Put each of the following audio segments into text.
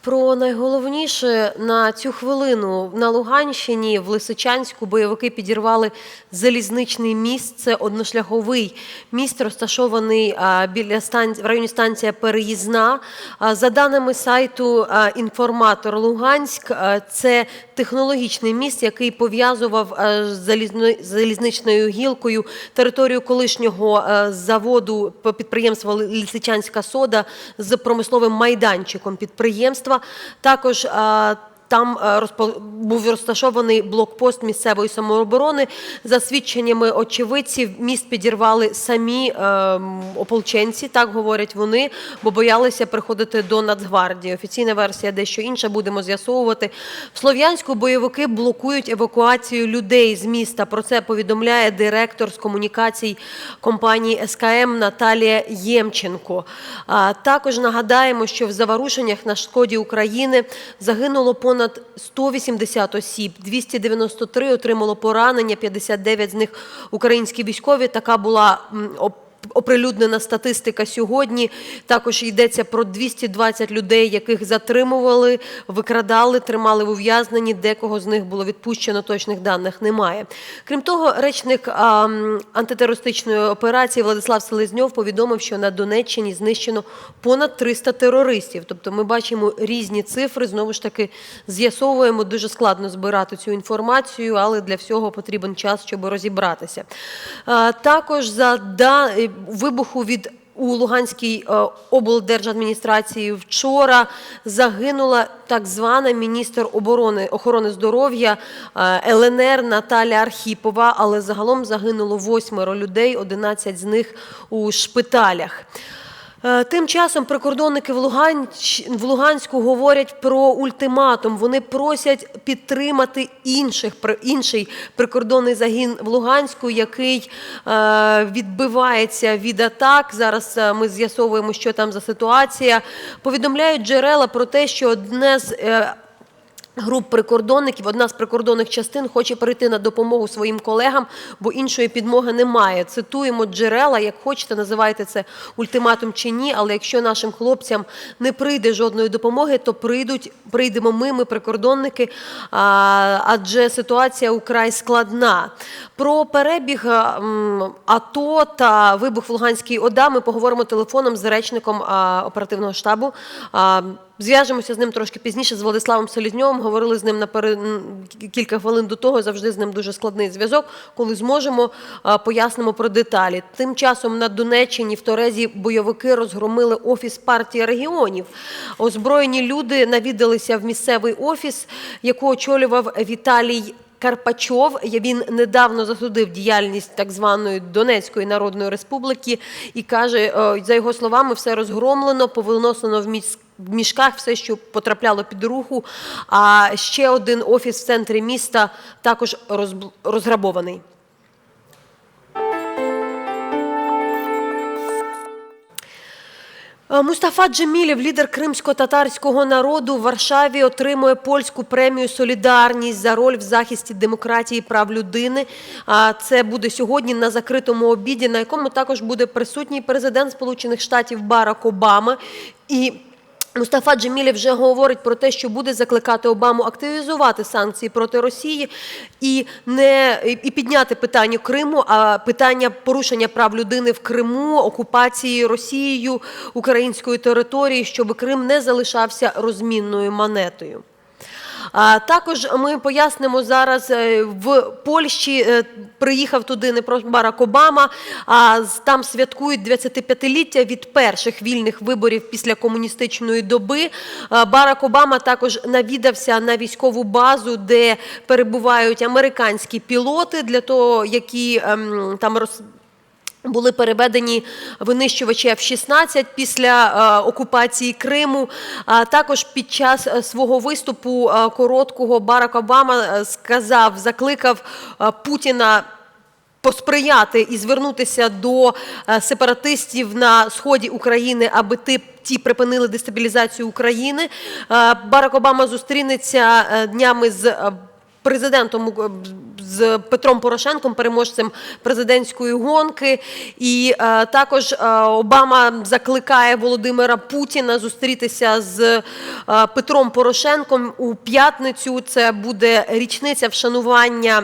Про найголовніше на цю хвилину на Луганщині в Лисичанську бойовики підірвали залізничний міст. Це одношляховий міст, розташований біля станції в районі станція Переїзна. За даними сайту інформатор Луганськ, це технологічний міст, який пов'язував з залізничною гілкою територію колишнього заводу підприємства Лисичанська сода з промисловим майданчиком підприємства. Також е, там е, був розташований блокпост місцевої самооборони. За свідченнями очевидців, міст підірвали самі е, ополченці, так говорять вони, бо боялися приходити до Нацгвардії. Офіційна версія дещо інша, будемо з'ясовувати. В Слов'янську бойовики блокують евакуацію людей з міста. Про це повідомляє директор з комунікацій компанії СКМ Наталія Ємченко. А, Також нагадаємо, що в заворушеннях на шкоді України загинуло понад 180 осіб, 293 отримало поранення, 59 з них українські військові. Така була Оприлюднена статистика сьогодні. Також йдеться про 220 людей, яких затримували, викрадали, тримали в ув'язненні. Декого з них було відпущено, точних даних немає. Крім того, речник антитерористичної операції Владислав Селезньов повідомив, що на Донеччині знищено понад 300 терористів. Тобто ми бачимо різні цифри. Знову ж таки, з'ясовуємо дуже складно збирати цю інформацію, але для всього потрібен час, щоб розібратися. Також за да, вибуху від у Луганській е, облдержадміністрації вчора загинула так звана міністр оборони охорони здоров'я е, ЛНР Наталя Архіпова, але загалом загинуло восьмеро людей, 11 з них у шпиталях. Е, Тим часом прикордонники в, Луганську говорять про ультиматум. Вони просять підтримати інших інший прикордонний загін в Луганську, який е, відбивається від атак. Зараз е, ми з'ясовуємо, що там за ситуація. Повідомляють джерела про те, що одне з Груп прикордонників, одна з прикордонних частин хоче прийти на допомогу своїм колегам, бо іншої підмоги немає. Цитуємо джерела, як хочете, називайте це ультиматум чи ні. Але якщо нашим хлопцям не прийде жодної допомоги, то прийдуть, прийдемо ми, ми прикордонники, адже ситуація украй складна. Про перебіг АТО та вибух в Луганській ОДА ми поговоримо телефоном з речником оперативного штабу. Зв'яжемося з ним трошки пізніше з Владиславом Селізньовим. Говорили з ним напери... м, кілька хвилин до того. Завжди з ним дуже складний зв'язок. Коли зможемо, пояснимо про деталі. Тим часом на Донеччині в Торезі бойовики розгромили офіс партії регіонів. Озброєні люди навідалися в місцевий офіс, яку очолював Віталій. Карпачов він недавно засудив діяльність так званої Донецької Народної Республіки і каже, е, за його словами, все розгромлено, повиносено в міськ. в мішках все, що потрапляло під руху. А ще один офіс в центрі міста також розграбований. Мустафа Джемілів, лідер кримсько-татарського народу, в Варшаві отримує польську премію Солідарність за роль в захисті демократії і прав людини. А Це буде сьогодні на закритому обіді, на якому також буде присутній президент Сполучених Штатів Барак Обама. І Мустафа Джемілі вже говорить про те, що буде закликати Обаму активізувати санкції проти Росії і не і підняти питання Криму, а питання порушення прав людини в Криму, окупації Росією української території, щоб Крим не залишався розмінною монетою. Також ми пояснимо зараз е, в Польщі. е, Приїхав туди не просто Барак Обама, а там святкують 25-ліття від перших вільних виборів після комуністичної доби. Барак Обама також навідався на військову базу, де перебувають американські пілоти, для того, які ем, там роз були переведені винищувачі F-16 після е, окупації Криму. А також під час е, свого виступу е, короткого Барак Обама е, сказав, закликав е, Путіна посприяти і звернутися до е, сепаратистів на сході України, аби ти. Ті припинили дестабілізацію України. Барак Обама зустрінеться днями з президентом з Петром Порошенком, переможцем президентської гонки. І е, також е, Обама закликає Володимира Путіна зустрітися з е, Петром Порошенком у п'ятницю. Це буде річниця вшанування.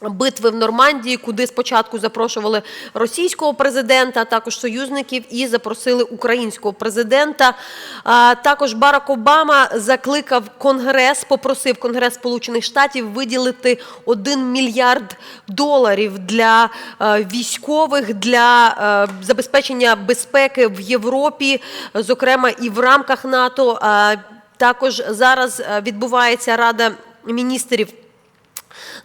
Битви в Нормандії, куди спочатку запрошували російського президента, також союзників, і запросили українського президента. Також Барак Обама закликав Конгрес, попросив Конгрес Сполучених Штатів виділити 1 мільярд доларів для е, військових для е, забезпечення безпеки в Європі, зокрема і в рамках НАТО. Також зараз е, відбувається Рада міністрів.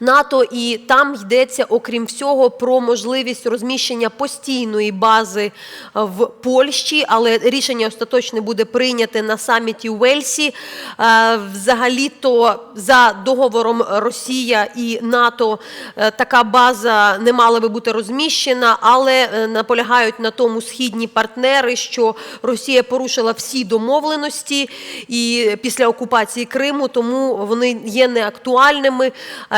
НАТО, і там йдеться, окрім всього, про можливість розміщення постійної бази е, в Польщі, але рішення остаточне буде прийняте на саміті у Вельсі. Е, Взагалі-то за договором Росія і НАТО е, така база не мала би бути розміщена, але наполягають на тому східні партнери, що Росія порушила всі домовленості і після окупації Криму, тому вони є неактуальними.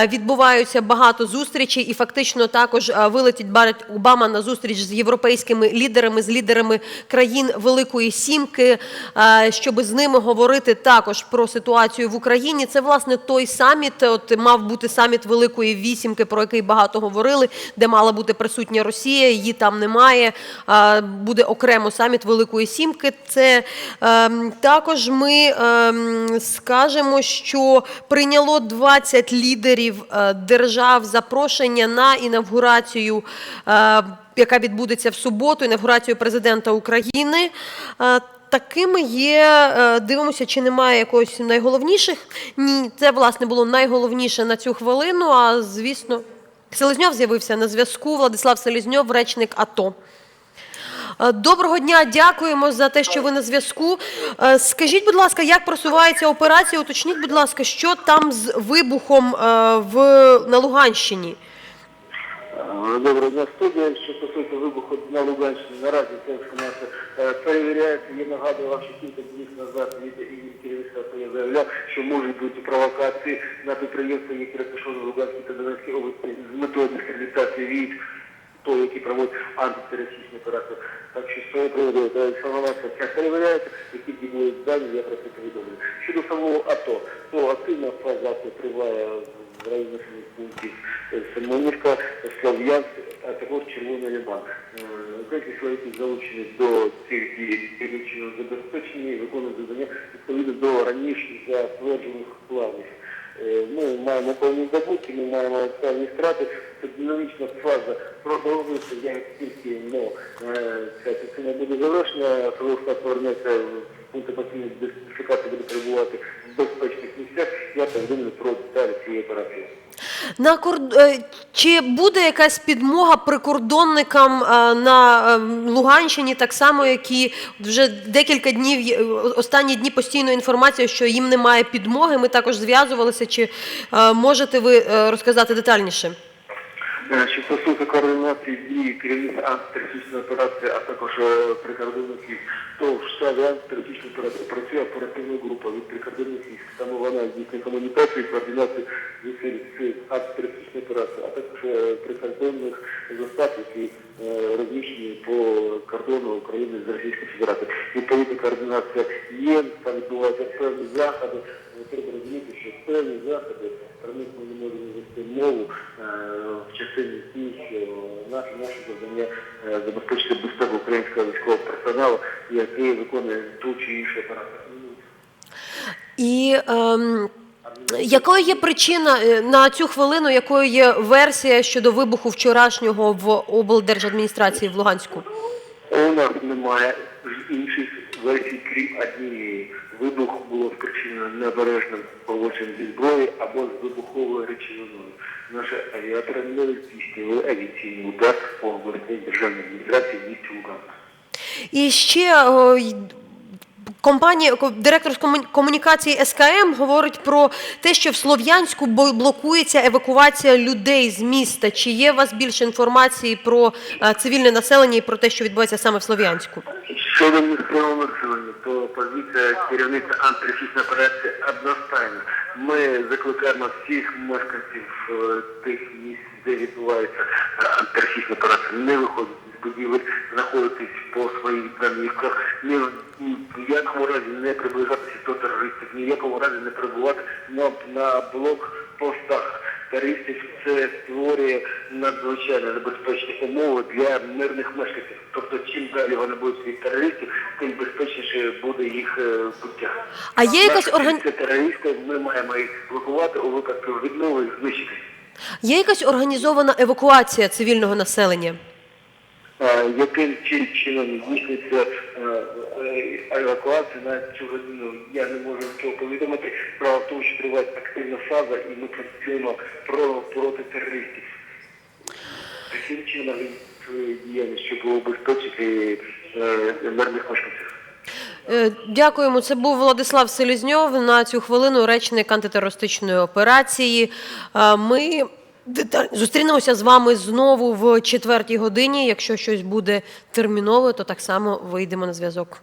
Відбуваються багато зустрічей, і фактично також е, вилетить Барак Обама на зустріч з європейськими лідерами, з лідерами країн Великої Сімки, е, щоб з ними говорити також про ситуацію в Україні. Це власне той саміт. От мав бути саміт Великої Вісімки, про який багато говорили, де мала бути присутня Росія. Її там немає. Е, Буде окремо саміт Великої Сімки. Це ем, також ми ем, скажемо, що прийняло 20 лідерів е, держав запрошення на інавгурацію, е, яка відбудеться в суботу, інавгурацію президента України. Е, Такими є, дивимося, чи немає якогось найголовніших. Ні, це власне було найголовніше на цю хвилину. А звісно, Селезньов з'явився на зв'язку. Владислав Селезньов, речник АТО. Е, Доброго дня, дякуємо за те, що ви на зв'язку. Е, Скажіть, будь ласка, як просувається операція? Уточніть, будь ласка, що там з вибухом е, в на Луганщині? Доброго дня, студія. Що стосується вибуху на Луганщині, наразі це інформація перевіряється. Я нагадував, що кілька днів назад від імені керівництва я заявляв, що можуть бути провокації на підприємства, які розташовані в Луганській та Донецькій області з метою дискредитації військ, той, які проводять антитерористичні операції. Так що з цього приводу е, інформація ця перевіряється, які будуть дані, я про це повідомлю. Щодо самого АТО, то активна фаза триває в районі пунктів е, Семенівка, Слов'янськ, а також Червоний Лиман. Е, Українські чоловіки залучені до цих дій чином забезпечені виконують завдання відповідно до раніше затверджених планів. Е, Ми маємо певні здобутки, ми маємо певні втрати. Динамічна фаза продовжується, як тільки ну, е, ця частина буде завершена, Соловка повернеться в пункти постійної дискусифікації, буде перебувати в безпечних місцях, я повідомлю про деталі цієї операції. На кор- е, Чи буде якась підмога прикордонникам е, на Луганщині, так само, як і вже декілька днів, останні дні постійно інформація, що їм немає підмоги. Ми також зв'язувалися. Чи можете ви розказати детальніше? Е, Що стосується координації дії керівництва антитерористичної операції, а також е, прикордонників, то в штабі антитерористичної операції працює оперативна група від прикордонних військ. Саме вона здійснює комунікацію координацію з антитерористичної операції, а також е, прикордонних застав, які розміщені по кордону України з Російською Федерацією. Відповідна координація є, там відбуваються певні заходи. Треба розуміти, що певні заходи про них ми не можемо вести мову е, в частині тій, що наше наше завдання е, забезпечити безпеку українського військового персоналу, який виконує ту чи іншу операцію. І ем, якою є причина е, на цю хвилину, якою є версія щодо вибуху вчорашнього в облдержадміністрації в Луганську? У нас немає інших версій, крім однієї. Вибух було спричинено необережним поводженням зі зброї або з вибуховою речовиною. Наші авіатори не здійснили авіаційний удар по обласній державній адміністрації місті Луганськ. І ще компанія, ко- директор з комуні- комунікації СКМ говорить про те, що в Слов'янську блокується евакуація людей з міста. Чи є у вас більше інформації про е, цивільне населення і про те, що відбувається саме в Слов'янську? Щодо місцевого населення, то позиція керівництва антитерористичної операції одностайна. Ми закликаємо всіх мешканців е, тих місць, де відбувається е, операція, не виходити будівель, знаходитись по своїх домівках, ні в ні в якому разі не приближатися до терористів, ні в якому разі не перебувати на, на блокпостах терористів. Це створює надзвичайно небезпечні умови для мирних мешканців. Тобто, чим далі вони будуть від терористів, тим безпечніше буде їх е, буття. А є якась Наша орган... це терористи, ми маємо їх блокувати у випадку відмови знищити. є якась організована евакуація цивільного населення? Е, Яким чи- чином здійснюється е, е, евакуація на цю годину, я не можу нічого повідомити. Справа в тому, що триває активна фаза, і ми працюємо про проти терористів. Таким чином він діяльність, щоб убезпечити е, мирних мешканців. Дякуємо. Це був Владислав Селізньов на цю хвилину, речник антитерористичної операції. Ми деталь- зустрінемося з вами знову в четвертій годині. Якщо щось буде термінове, то так само вийдемо на зв'язок.